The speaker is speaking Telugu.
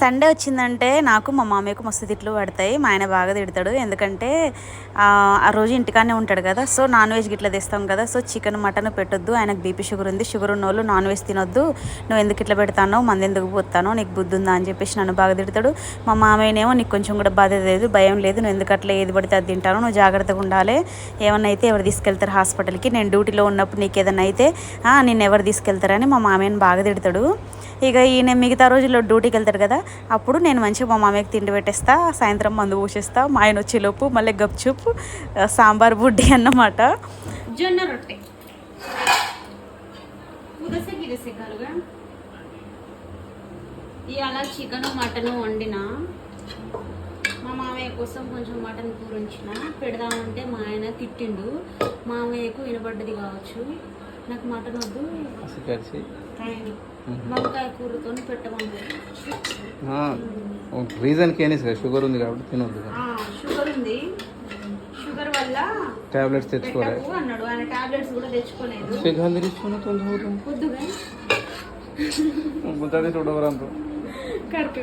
సండే వచ్చిందంటే నాకు మా మామయ్యకు మస్తు తిట్లు పడతాయి మా ఆయన బాగా తిడతాడు. ఎందుకంటే ఆ రోజు ఇంటికానే ఉంటాడు కదా సో నాన్ వెజ్ గిట్లా తెస్తాం కదా సో చికెన్ మటన్ పెట్టొద్దు ఆయనకు బీపీ షుగర్ ఉంది షుగర్ ఉన్న వాళ్ళు నాన్ వెజ్ తినొద్దు నువ్వు ఎందుకు ఇట్లా పెడతానో మంది ఎందుకు పోతానో నీకు బుద్ధి ఉందా అని చెప్పేసి నన్ను బాగా తిడతాడు. మా మామయ్యనేమో నీకు కొంచెం కూడా బాధ్యత లేదు భయం లేదు నువ్వు ఎందుకు అట్లా ఏది పడితే అది తింటాను నువ్వు జాగ్రత్తగా ఉండాలి. ఏమన్నా అయితే ఎవరు తీసుకెళ్తారు హాస్పిటల్కి నేను డ్యూటీలో ఉన్నప్పుడు నీకు ఏదైనా అయితే నేను ఎవరు తీసుకెళ్తారని మా మామయ్యని బాగా తిడతాడు. ఇక ఈయన మిగతా రోజుల్లో డ్యూటీకి వెళ్తాడు కదా అప్పుడు నేను మంచిగా మా మామయ్యకి తిండి పెట్టేస్తా సాయంత్రం మందు పూసేస్తా మా ఆయన వచ్చేలోపు మళ్ళీ గప్చుప్ సాంబార్ బుడ్డి అన్నమాట. జొన్న రొట్టె. ఇవాళ చికెన్ మటన్ వండిన? మా మామయ్య కోసం కొంచెం మటన్ కూర ఉంచిన పెడదామంటే మా ఆయన తిట్టిండు. మామయ్యకు వినబడ్డది కావచ్చు. నాకు మటన్ వద్దు. రీజన్కి ఏం సార్ షుగర్ ఉంది కాబట్టి తినొద్దు కదా. షుగర్ ఉంది. షుగర్ వల్ల టాబ్లెట్స్ తెచ్చుకోవాలి పెట్టకు అన్నాడు. ఆయన టాబ్లెట్స్ కూడా తెచ్చుకోలేదు. తీసుకుని తొందర ముద్దాడి చూడవరంతో కరెక్ట్